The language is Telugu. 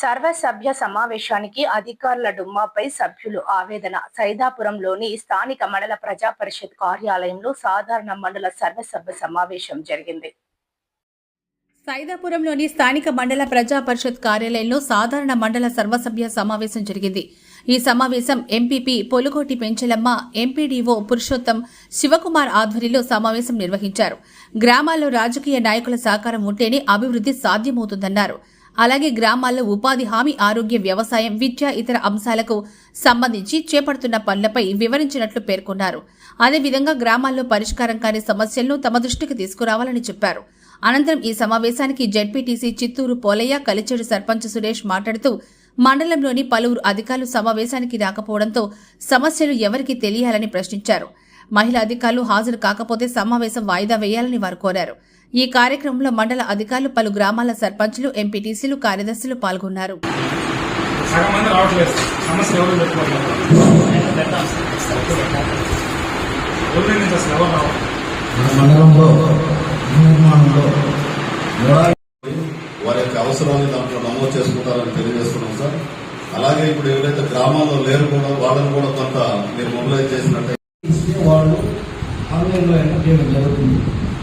సర్వసభ్య సమావేశానికి అధికారుల డుమ్మాపై సభ్యులు ఆవేదన. సైదాపురంలోని స్థానిక మండల ప్రజా పరిషత్ కార్యాలయంలో సాధారణ మండల సర్వసభ్య సమావేశం జరిగింది. సైదాపురంలోని స్థానిక మండల ప్రజా పరిషత్ కార్యాలయంలో సాధారణ మండల సర్వసభ్య సమావేశం జరిగింది. ఈ సమావేశం ఎంపీపీ పొలుగోటి పెంచలమ్మ ఎంపీడీఓ పురుషోత్తం శివకుమార్ ఆధ్వర్యంలో సమావేశం నిర్వహించారు. గ్రామాల్లో రాజకీయ నాయకుల సహకారం ఉంటేనే అభివృద్ధి సాధ్యమవుతుందన్నారు. అలాగే గ్రామాల్లో ఉపాధి హామీ ఆరోగ్య వ్యవసాయం విద్య ఇతర అంశాలకు సంబంధించి చేపడుతున్న పనులపై వివరించినట్లు పేర్కొన్నారు. అదేవిధంగా గ్రామాల్లో పరిష్కారం కాని సమస్యలను తమ దృష్టికి తీసుకురావాలని చెప్పారు. అనంతరం ఈ సమావేశానికి జెడ్పీటీసీ చిత్తూరు పోలయ్య కలిచెడు సర్పంచ్ సురేష్ మాట్లాడుతూ మండలంలోని పలువురు అధికారులు సమావేశానికి రాకపోవడంతో సమస్యలు ఎవరికి తెలియాలని ప్రశ్నించారు. మహిళా అధికారులు హాజరు కాకపోతే సమావేశం వాయిదా వేయాలని వారు కోరారు. ఈ కార్యక్రమంలో మండల అధికారులు పలు గ్రామాల సర్పంచులు ఎంపీటీసీలు కార్యదర్శులు పాల్గొన్నారు. వారి యొక్క అవసరాన్ని దాంట్లో నమోదు చేసుకుంటారని తెలియజేస్తున్నాం సార్. అలాగే ఇప్పుడు ఎవరైతే గ్రామాల్లో లేరు కూడా వాళ్ళని కూడా కొంత మీరు మొబిలైజ్ చేసినట్టే వాళ్ళు ఆన్లైన్లో ఎంటర్ చేయడం జరుగుతుంది.